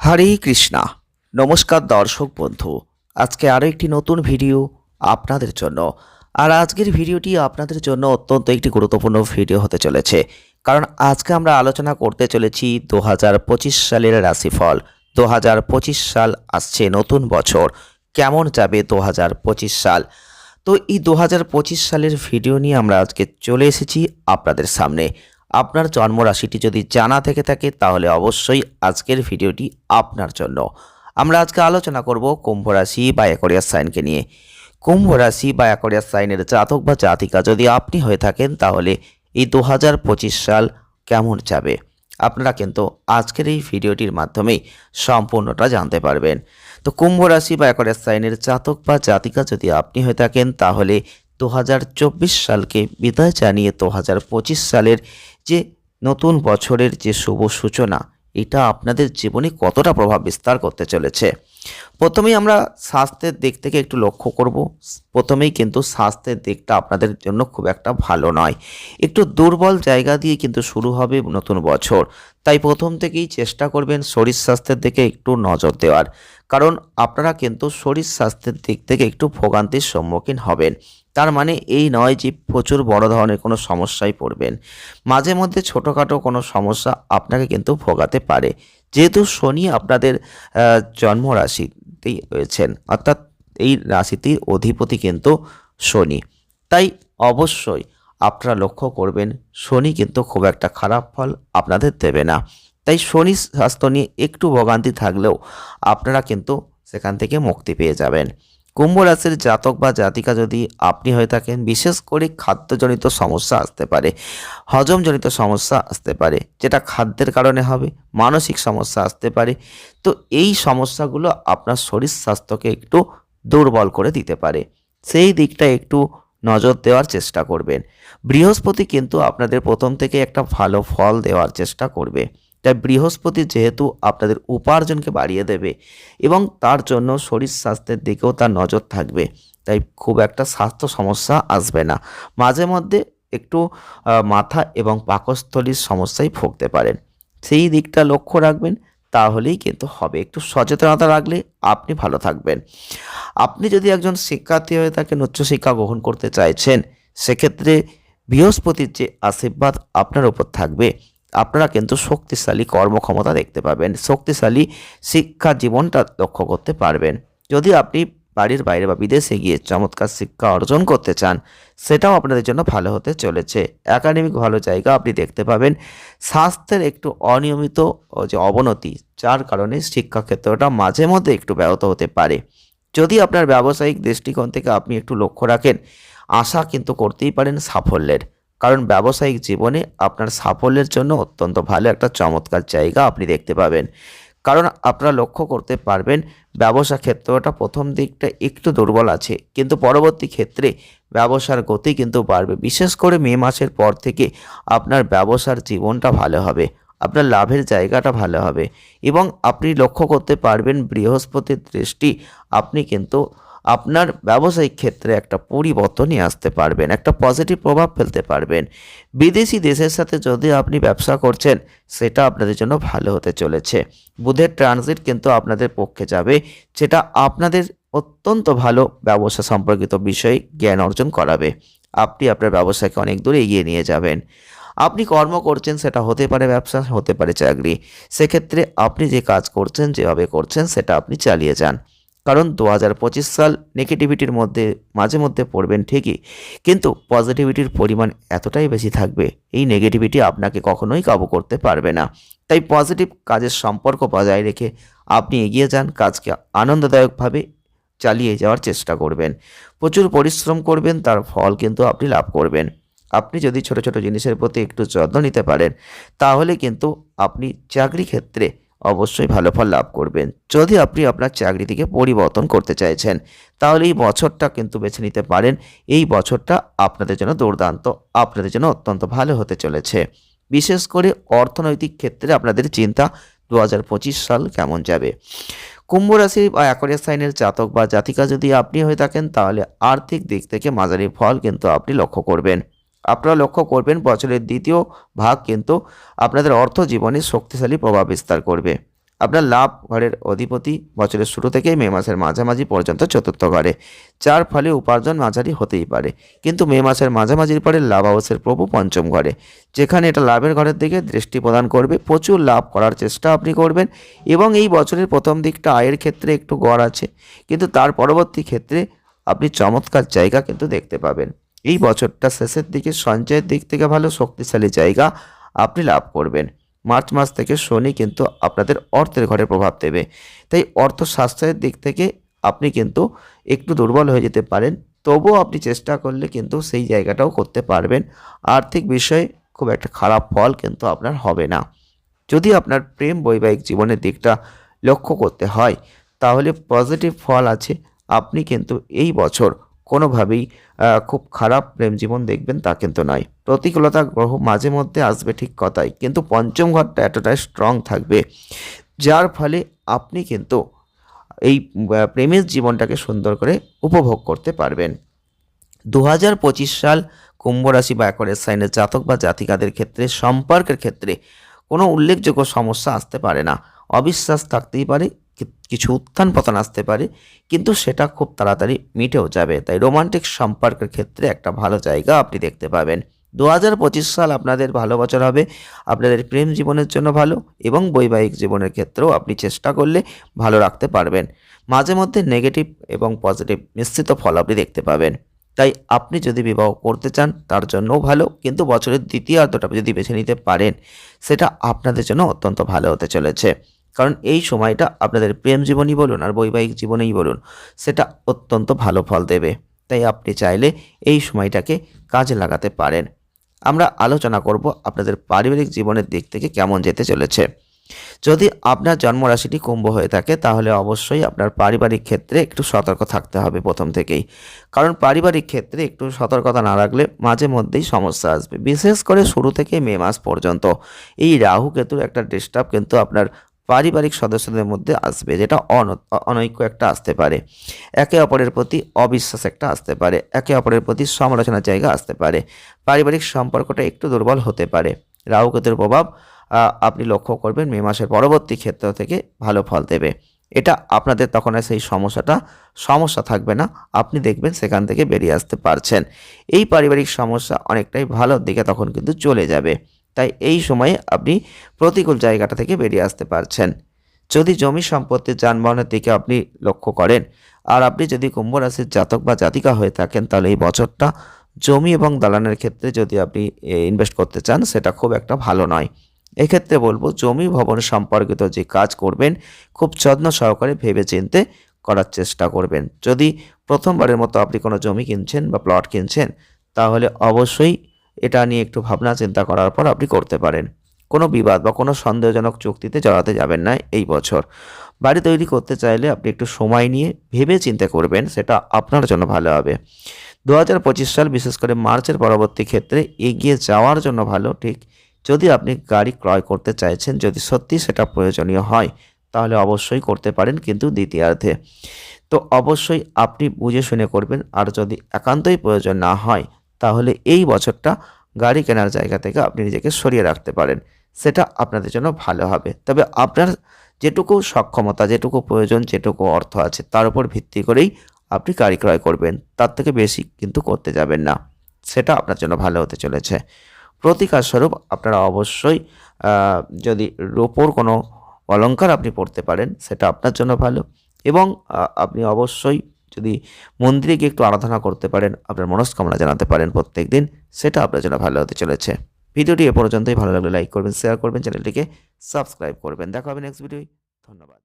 হরে কৃষ্ণা। নমস্কার দর্শক বন্ধু, আজকে আরও একটি নতুন ভিডিও আপনাদের জন্য। আর আজকের ভিডিওটি আপনাদের জন্য অত্যন্ত একটি গুরুত্বপূর্ণ ভিডিও হতে চলেছে। কারণ আজকে আমরা আলোচনা করতে চলেছি দু পঁচিশ সালের রাশিফল। দু পঁচিশ সাল আসছে, নতুন বছর। কেমন যাবে দু পঁচিশ সাল? তো এই দু হাজার পঁচিশ সালের ভিডিও নিয়ে আমরা আজকে চলে এসেছি আপনাদের সামনে। আপনার জন্মরাশিটি যদি জানা থেকে থাকে, তাহলে অবশ্যই আজকের ভিডিওটি আপনার জন্য। আমরা আজকে আলোচনা করব কুম্ভ রাশি বা একরিয়ার সাইনকে নিয়ে। কুম্ভ রাশি বা একরিয়ার সাইনের জাতক বা জাতিকা যদি আপনি হয়ে থাকেন, তাহলে এই দু হাজার পঁচিশ সাল কেমন যাবে? আপনারা কিন্তু আজকের এই ভিডিওটির মাধ্যমেই সম্পূর্ণটা জানতে পারবেন। তো কুম্ভ রাশি বা একরিয়ার সাইনের জাতক বা জাতিকা যদি আপনি হয়ে থাকেন, তাহলে দু হাজার চব্বিশ সালকে বিদায় জানিয়ে দু হাজার পঁচিশ সালের যে নতুন বছরের যে শুভ সূচনা, এটা আপনাদের জীবনে কতটা প্রভাব বিস্তার করতে চলেছে? প্রথমেই আমরা স্বাস্থ্যের দিক থেকে একটু লক্ষ্য করব। প্রথমেই কিন্তু স্বাস্থ্যের দিকটা আপনাদের জন্য খুব একটা ভালো নয়। একটু দুর্বল জায়গা দিয়ে কিন্তু শুরু হবে নতুন বছর। তাই প্রথম থেকেই চেষ্টা করবেন শরীর স্বাস্থ্যের দিকে একটু নজর দেওয়ার। কারণ আপনারা কিন্তু শরীর স্বাস্থ্যের দিক থেকে একটু ভোগান্তির সম্মুখীন হবেন। তার মানে এই নয় যে প্রচুর বড় ধরনের কোনো সমস্যায় পড়বেন। মাঝে মধ্যে ছোটোখাটো কোনো সমস্যা আপনাকে কিন্তু ভোগাতে পারে। যেহেতু শনি আপনাদের আহ, জন্ম রাশিতেই রয়েছেন অর্থাৎ এই রাশিটির অধিপতি কিন্তু শনি। তাই অবশ্যই আপনারা লক্ষ্য করবেন শনি কিন্তু খুব একটা খারাপ ফল আপনাদের দেবে না। তাই শনি স্বাস্থ্য নিয়ে একটু ভোগান্তি থাকলেও আপনারা কিন্তু সেখান থেকে মুক্তি পেয়ে যাবেন। কুম্ভ রাশির জাতক বা জাতিকা যদি আপনি হয়ে থাকেন, বিশেষ করে খাদ্যজনিত সমস্যা আসতে পারে, হজমজনিত সমস্যা আসতে পারে, যেটা খাদ্যের কারণে হবে, মানসিক সমস্যা আসতে পারে, তো এই সমস্যাগুলো আপনার শরীর স্বাস্থ্যকে একটু দুর্বল করে দিতে পারে। সেই দিকটা একটু নজর দেওয়ার চেষ্টা করবেন। বৃহস্পতি কিন্তু আপনাদের প্রথম থেকে একটা ভালো ফল দেওয়ার চেষ্টা করবে। তাই বৃহস্পতি যেহেতু আপনাদের উপার্জনকে বাড়িয়ে দেবে এবং তার জন্য শরীর স্বাস্থ্যের দিকেও তার নজর থাকবে, তাই খুব একটা স্বাস্থ্য সমস্যা আসবে না। মাঝে মধ্যে একটু মাথা এবং পাকস্থলীর সমস্যায় ভুগতে পারেন। সেই দিকটা লক্ষ্য রাখবেন, তাহলেই কিন্তু হবে। একটু সচেতনতা রাখলে আপনি ভালো থাকবেন। আপনি যদি একজন শিক্ষার্থী হয়ে থাকেন উচ্চশিক্ষা গ্রহণ করতে চাইছেন, সেক্ষেত্রে বৃহস্পতির যে আশীর্বাদ আপনার উপর থাকবে আপনারা কিন্তু শক্তিশালী কর্মক্ষমতা দেখতে পাবেন। শক্তিশালী শিক্ষা জীবনটা লক্ষ্য করতে পারবেন। যদি আপনি বাড়ির বাইরে বা বিদেশে গিয়ে চমৎকার শিক্ষা অর্জন করতে চান, সেটাও আপনাদের জন্য ভালো হতে চলেছে। একাডেমিক ভালো জায়গা আপনি দেখতে পাবেন। স্বাস্থ্যের একটু অনিয়মিত যে অবনতি, যার কারণে শিক্ষাক্ষেত্রটা মাঝে মধ্যে একটু ব্যাহত হতে পারে। যদি আপনার ব্যবসায়িক দৃষ্টিকোণ থেকে আপনি একটু লক্ষ্য রাখেন, আশা কিন্তু করতেই পারেন সাফল্যের। কারণ ব্যবসায়িক জীবনে আপনার সাফল্যের জন্য অত্যন্ত ভালো একটা চমৎকার জায়গা আপনি দেখতে পাবেন। কারণ আপনারা লক্ষ্য করতে পারবেন, ব্যবসা ক্ষেত্রটা প্রথম দিকটা একটু দুর্বল আছে, কিন্তু পরবর্তী ক্ষেত্রে ব্যবসার গতি কিন্তু বাড়বে। বিশেষ করে মে মাসের পর থেকে আপনার ব্যবসার জীবনটা ভালো হবে, আপনার লাভের জায়গাটা ভালো হবে এবং আপনি লক্ষ্য করতে পারবেন বৃহস্পতির দৃষ্টি, আপনি কিন্তু আপনার ব্যবসায়িক ক্ষেত্রে একটা পরিবর্তনই আসতে পারবেন, একটা পজিটিভ প্রভাব ফেলতে পারবেন। বিদেশি দেশের সাথে যদি আপনি ব্যবসা করছেন, সেটা আপনাদের জন্য ভালো হতে চলেছে। বুধের ট্রানজিট কিন্তু আপনাদের পক্ষে যাবে, যেটা আপনাদের অত্যন্ত ভালো ব্যবসা সম্পর্কিত বিষয়ে জ্ঞান অর্জন করাবে। আপনি আপনার ব্যবসাকে অনেক দূরে এগিয়ে নিয়ে যাবেন। আপনি কর্ম করছেন, সেটা হতে পারে ব্যবসা, হতে পারে চাকরি। সেক্ষেত্রে আপনি যে কাজ করছেন, যেভাবে করছেন, সেটা আপনি চালিয়ে যান। কারণ দু হাজার পঁচিশ সাল নেগেটিভিটির মধ্যে, মাঝে মধ্যে পড়বেন ঠিকই, কিন্তু পজিটিভিটির পরিমাণ এতটাই বেশি থাকবে, এই নেগেটিভিটি আপনাকে কখনোই কাবু করতে পারবে না। তাই পজিটিভ কাজের সম্পর্ক বজায় রেখে আপনি এগিয়ে যান, কাজকে আনন্দদায়কভাবে চালিয়ে যাওয়ার চেষ্টা করবেন। প্রচুর পরিশ্রম করবেন, তার ফল কিন্তু আপনি লাভ করবেন। আপনি যদি ছোট ছোট জিনিসের প্রতি একটু যত্ন নিতে পারেন, তাহলে কিন্তু আপনি চাকরি ক্ষেত্রে অবশ্যই ভালো ফল লাভ করবেন। যদি আপনি আপনার চাকরি থেকে পরিবর্তন করতে চাইছেন, তাহলে এই বছরটা কিন্তু বেছে নিতে পারেন। এই বছরটা আপনাদের জন্য দুর্দান্ত, আপনাদের জন্য অত্যন্ত ভালো হতে চলেছে। বিশেষ করে অর্থনৈতিক ক্ষেত্রে আপনাদের চিন্তা দু হাজার পঁচিশ সাল কেমন যাবে? কুম্ভ রাশি বা অ্যাকোরিয়াস সাইনের জাতক বা জাতিকা যদি আপনি হয়ে থাকেন, তাহলে আর্থিক দিক থেকে মাঝারি ফল কিন্তু আপনি লক্ষ্য করবেন। আপনারা লক্ষ্য করবেন, বছরের দ্বিতীয় ভাগ কিন্তু আপনাদের অর্থ জীবনে শক্তিশালী প্রভাব বিস্তার করবে। আপনার লাভ ঘরের অধিপতি বছরের শুরু থেকেই মে মাসের মাঝামাঝি পর্যন্ত চতুর্থ ঘরে। যার ফলে উপার্জন মাঝারি হতেই পারে। কিন্তু মে মাসের মাঝামাঝির পরে লাভ হাউসের প্রভু পঞ্চম ঘরে। যেখানে এটা লাভের ঘরের দিকে দৃষ্টি প্রদান করবে। প্রচুর লাভ করার চেষ্টা আপনি করবেন এবং এই বছরের প্রথম দিকটা আয়ের ক্ষেত্রে একটু গড় আছে। কিন্তু তার পরবর্তী ক্ষেত্রে আপনি চমৎকার জায়গা কিন্তু দেখতে পাবেন। এই বছরটা শেষের দিকে সঞ্চয়ের দিক থেকে ভালো শক্তিশালী জায়গা আপনি লাভ করবেন। মার্চ মাস থেকে শনি কিন্তু আপনাদের অর্থের ঘরে প্রভাব দেবে। তাই অর্থ স্বাস্থ্যের দিক থেকে আপনি কিন্তু একটু দুর্বল হয়ে যেতে পারেন। তবুও আপনি চেষ্টা করলে কিন্তু সেই জায়গাটাও করতে পারবেন। আর্থিক বিষয়ে খুব একটা খারাপ ফল কিন্তু আপনার হবে না। যদি আপনার প্রেম বৈবাহিক জীবনের দিকটা লক্ষ্য করতে হয়, তাহলে পজিটিভ ফল আছে। আপনি কিন্তু এই বছর কোনোভাবেই খুব খারাপ প্রেম জীবন দেখবেন তা কিন্তু নয়। প্রতিকূলতা গ্রহ মাঝে মধ্যে আসবে ঠিক কথাই, কিন্তু পঞ্চম ঘরটা এতটাই স্ট্রং থাকবে, যার ফলে আপনি কিন্তু এই প্রেমের জীবনটাকে সুন্দর করে উপভোগ করতে পারবেন। দু হাজার পঁচিশ সাল কুম্ভ রাশি বা একরের সাইনের জাতক বা জাতিকাদের ক্ষেত্রে, সম্পর্কের ক্ষেত্রে কোনো উল্লেখযোগ্য সমস্যা আসতে পারে না। অবিশ্বাস থাকতেই পারে কিছু উত্থান পতন আসতে পারে, কিন্তু সেটা খুব তাড়াতাড়ি মিটেও যাবে। তাই রোমান্টিক সম্পর্কের ক্ষেত্রে একটা ভালো জায়গা আপনি দেখতে পাবেন। দু হাজার পঁচিশ সাল আপনাদের ভালো বছর হবে। আপনাদের প্রেম জীবনের জন্য ভালো এবং বৈবাহিক জীবনের ক্ষেত্রেও আপনি চেষ্টা করলে ভালো রাখতে পারবেন। মাঝে মধ্যে নেগেটিভ এবং পজিটিভ মিশ্রিত ফল আপনি দেখতে পাবেন। তাই আপনি যদি বিবাহ করতে চান, তার জন্যও ভালো, কিন্তু বছরের দ্বিতীয়ার্ধটা যদি বেছে নিতে পারেন, সেটা আপনাদের জন্য অত্যন্ত ভালো হতে চলেছে। কারণ এই সময়টা আপনাদের প্রেম জীবনই বলুন আর বৈবাহিক জীবনেই বলুন, সেটা অত্যন্ত ভালো ফল দেবে। তাই আপনি চাইলে এই সময়টাকে কাজে লাগাতে পারেন। আমরা আলোচনা করব আপনাদের পারিবারিক জীবনের দিক থেকে কেমন যেতে চলেছে। যদি আপনার জন্মরাশিটি কুম্ভ হয়ে থাকে, তাহলে অবশ্যই আপনার পারিবারিক ক্ষেত্রে একটু সতর্ক থাকতে হবে প্রথম থেকেই। কারণ পারিবারিক ক্ষেত্রে একটু সতর্কতা না রাখলে মাঝে মধ্যেই সমস্যা আসবে। বিশেষ করে শুরু থেকে মে মাস পর্যন্ত। এই রাহু কেতুর একটা ডিস্টার্ব কিন্তু আপনার পারিবারিক সদস্যদের মধ্যে আসবে, যেটা অন- অনৈক্য একটা আসতে পারে। একে অপরের প্রতি অবিশ্বাস একটা আসতে পারে, একে অপরের প্রতি সমালোচনার জায়গা আসতে পারে। পারিবারিক সম্পর্কটা একটু দুর্বল হতে পারে। রাহু কেতুর প্রভাব আপনি লক্ষ্য করবেন মে মাসের পরবর্তী ক্ষেত্র থেকে ভালো ফল দেবে। এটা আপনাদের তখন সেই সমস্যাটা, সমস্যা থাকবে না। আপনি দেখবেন সেখান থেকে বেরিয়ে আসতে পারছেন। এই পারিবারিক সমস্যা অনেকটাই ভালোর দিকে তখন কিন্তু চলে যাবে। তাই এই সময়ে আপনি প্রতিকূল জায়গাটা থেকে বেরিয়ে আসতে পারছেন। যদি জমি সম্পত্তির যানবাহনের দিকে আপনি লক্ষ্য করেন, আর আপনি যদি কুম্ভ রাশির জাতক বা জাতিকা হয়ে থাকেন, তাহলে এই বছরটা জমি এবং দালানের ক্ষেত্রে যদি আপনি ইনভেস্ট করতে চান, সেটা খুব একটা ভালো নয়। এক্ষেত্রে বলব, জমি ভবন সম্পর্কিত যে কাজ করবেন, খুব যত্ন সহকারে ভেবে চিনতে করার চেষ্টা করবেন। যদি প্রথমবারের মতো আপনি কোনো জমি কিনছেন বা প্লট কিনছেন, তাহলে অবশ্যই এটা নিয়ে একটু ভাবনা চিন্তা করার পর আপনি করতে পারেন। কোনো বিবাদ বা কোনো সন্দেহজনক চুক্তিতে জড়াতে যাবেন না এই বছর। বাড়ি তৈরি করতে চাইলে আপনি একটু সময় নিয়ে ভেবে চিন্তে করবেন, সেটা আপনার জন্য ভালো হবে। দু হাজার পঁচিশ সাল, বিশেষ করে মার্চের পরবর্তী ক্ষেত্রে এগিয়ে যাওয়ার জন্য ভালো, ঠিক যদি আপনি গাড়ি ক্রয় করতে চাইছেন, যদি সত্যি সেটা প্রয়োজনীয় হয়, তাহলে অবশ্যই করতে পারেন কিন্তু দ্বিতীয়ার্ধে। তো অবশ্যই আপনি বুঝে শুনে করবেন, আর যদি একান্তই প্রয়োজন না হয় তাহলে এই বছরটা গাড়ি কেনার জায়গা থেকে আপনি নিজেকে সরিয়ে রাখতে পারেন। সেটা আপনাদের জন্য ভালো হবে। তবে আপনার যেটুকু সক্ষমতা, যেটুকু প্রয়োজন, যেটুকু অর্থ আছে, তার উপর ভিত্তি করেই আপনি গাড়ি ক্রয় করবেন। তার থেকে বেশি কিন্তু করতে যাবেন না। সেটা আপনার জন্য ভালো হতে চলেছে। প্রতিকার স্বরূপ আপনারা অবশ্যই যদি রোপোর কোনো অলংকার আপনি পড়তে পারেন, সেটা আপনার জন্য ভালো। এবং আপনি অবশ্যই যদি মন্দিরে গিয়ে একটু আরাধনা করতে পারেন, আপনার মনস্কামনা জানাতে পারেন প্রত্যেক দিন সেটা আপনার জন্য ভালো হতে চলেছে। ভিডিওটি এ পর্যন্তই, ভালো লাগলে লাইক করবেন শেয়ার করবেন চ্যানেলটিকে সাবস্ক্রাইব করবেন। দেখা হবে নেক্সট ভিডিও ধন্যবাদ।